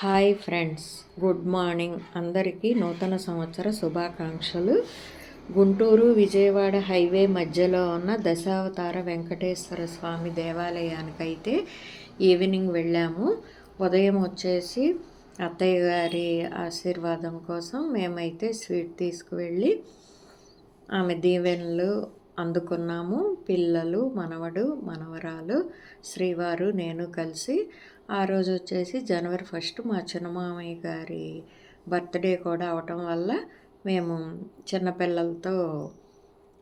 Hi friends good morning. అందరికీ నూతన సంవత్సర శుభాకాంక్షలు. గుంటూరు విజయవాడ హైవే మధ్యలో ఉన్న దశావతార వెంకటేశ్వర స్వామి దేవాలయానికైతే ఈవినింగ్ వెళ్ళాము. ఉదయం వచ్చేసి అత్తయ్య గారి ఆశీర్వాదం కోసం మేమైతే స్వీట్ తీసుకువెళ్ళి ఆమె దీవెనలు అందుకున్నాము. పిల్లలు మనవడు మనవరాలు శ్రీవారు నేను కలిసి ఆ రోజు వచ్చేసి జనవరి ఫస్ట్ మా చిన్నమామయ్య గారి బర్త్డే కూడా అవటం వల్ల మేము చిన్నపిల్లలతో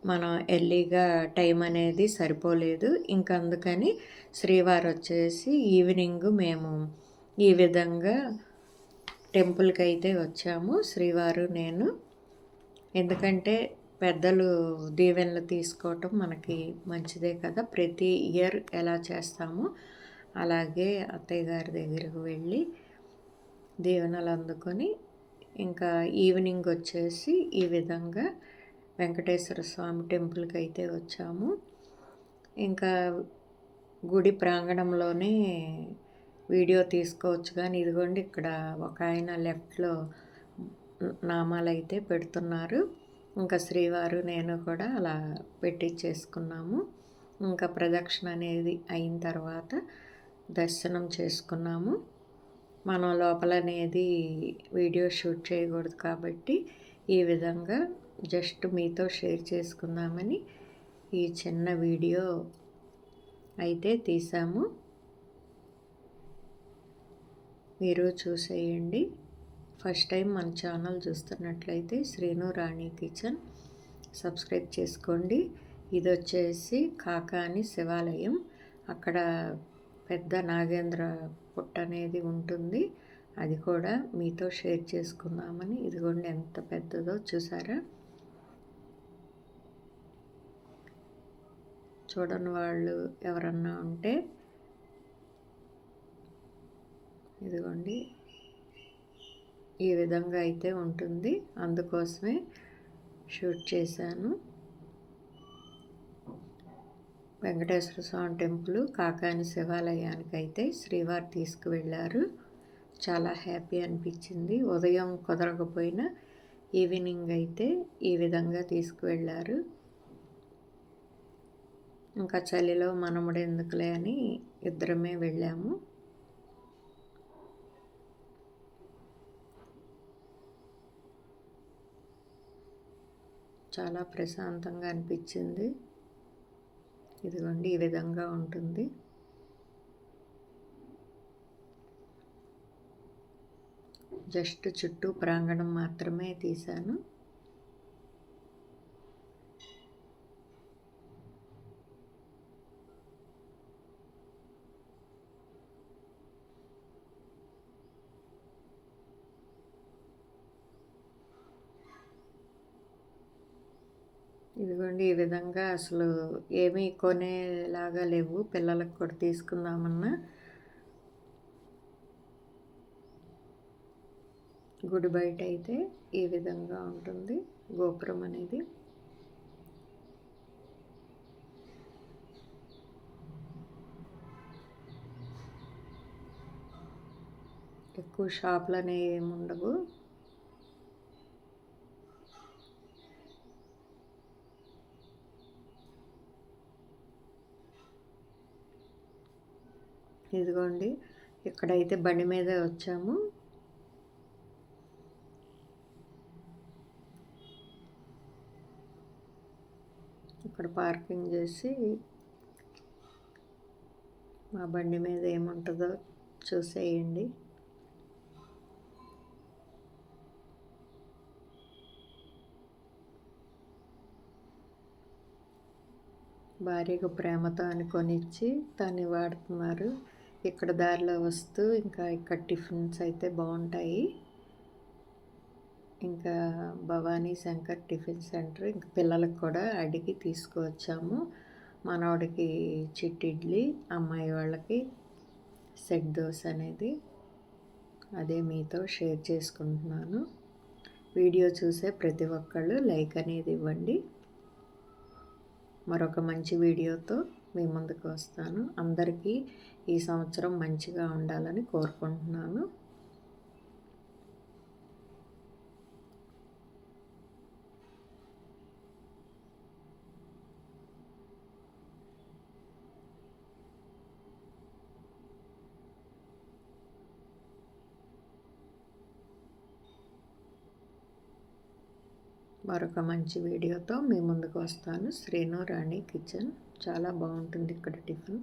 మనం ఎర్లీగా టైం అనేది సరిపోలేదు. ఇంక అందుకని శ్రీవారు వచ్చేసి ఈవినింగ్ మేము ఈ విధంగా టెంపుల్కి అయితే వచ్చాము. శ్రీవారు నేను. ఎందుకంటే పెద్దలు దీవెనలు తీసుకోవటం మనకి మంచిదే కదా. ప్రతి ఇయర్ ఎలా చేస్తామో అలాగే అత్తయ్య గారి దగ్గరకు వెళ్ళి దీవెనలు అందుకొని ఇంకా ఈవినింగ్ వచ్చేసి ఈ విధంగా వెంకటేశ్వర స్వామి టెంపుల్కి అయితే వచ్చాము. ఇంకా గుడి ప్రాంగణంలోనే వీడియో తీసుకోవచ్చు కానీ ఇదిగోండి ఇక్కడ ఒక ఆయన లెఫ్ట్లో నామాలు అయితే పెడుతున్నారు. ఇంకా శ్రీవారు నేను కూడా అలా పెట్టించేసుకున్నాము ఇంకా ప్రదక్షిణ అనేది అయిన తర్వాత దర్శనం చేసుకున్నాము. మనం లోపల అనేది వీడియో షూట్ చేయకూడదు కాబట్టి ఈ విధంగా జస్ట్ మీతో షేర్ చేసుకుందామని ఈ చిన్న వీడియో అయితే తీసాము. మీరు చూసేయండి. ఫస్ట్ టైం మన ఛానల్ చూస్తున్నట్లయితే శ్రీను రాణి కిచెన్. సబ్స్క్రైబ్ చేసుకోండి. ఇది వచ్చేసి కాకాని శివాలయం. అక్కడ పెద్ద నాగేంద్ర పుట్ట అనేది ఉంటుంది. అది కూడా మీతో షేర్ చేసుకుందామని. ఇదిగోండి ఎంత పెద్దదో చూసారా? చూడని వాళ్ళు ఎవరన్నా ఉంటే ఇదిగోండి. ఈ విధంగా అయితే ఉంటుంది. అందుకోసమే షూట్ చేశాను. వెంకటేశ్వర స్వామి టెంపుల్ కాకాని శివాలయానికి అయితే శ్రీవారు తీసుకువెళ్ళారు. చాలా హ్యాపీ అనిపించింది. ఉదయం కుదరకపోయినా ఈవినింగ్ అయితే ఈ విధంగా తీసుకువెళ్ళారు. ఇంకా చలిలో మనముడు ఎందుకులే అని ఇద్దరమే వెళ్ళాము. చాలా ప్రశాంతంగా అనిపించింది. ఇదిగోండి ఈ విధంగా ఉంటుంది. జస్ట్ చుట్టూ ప్రాంగణం మాత్రమే తీశాను. ఇదిగోండి ఈ విధంగా అసలు ఏమీ కొనేలాగా లేవు. పిల్లలకు కూడా తీసుకుందామన్నా. గుడి బయట అయితే ఈ విధంగా ఉంటుంది. గోపురం అనేది. ఎక్కువ షాపులు అనేవి ఏమి ఉండవు ఇదిగోండి ఇక్కడైతే బండి మీద వచ్చాము. ఇక్కడ పార్కింగ్ చేసి మా బండి మీద ఏముంటుందో చూసేయండి. భార్యకు ప్రేమతో అని కొనిచ్చి దాన్ని వాడుతున్నారు. ఇక్కడ దారిలో వస్తూ ఇంకా ఇక్కడ టిఫిన్స్ అయితే బాగుంటాయి. ఇంకా భవానీ శంకర్ టిఫిన్ సెంటర్ ఇంకా పిల్లలకు కూడా అడిగి తీసుకువచ్చాము. మనవాడికి చిట్టిడ్లీ అమ్మాయి వాళ్ళకి సెట్ దోశ అనేది. అదే మీతో షేర్ చేసుకుంటున్నాను. వీడియో చూసే ప్రతి ఒక్కళ్ళు లైక్ అనేది ఇవ్వండి. మరొక మంచి వీడియోతో మీ ముందుకు వస్తాను. అందరికీ ఈ సంవత్సరం మంచిగా ఉండాలని కోరుకుంటున్నాను. మరొక మంచి వీడియోతో మీ ముందుకు వస్తాను. శ్రీను రాణి కిచెన్. చాలా బాగుంటుంది ఇక్కడ టిఫిన్.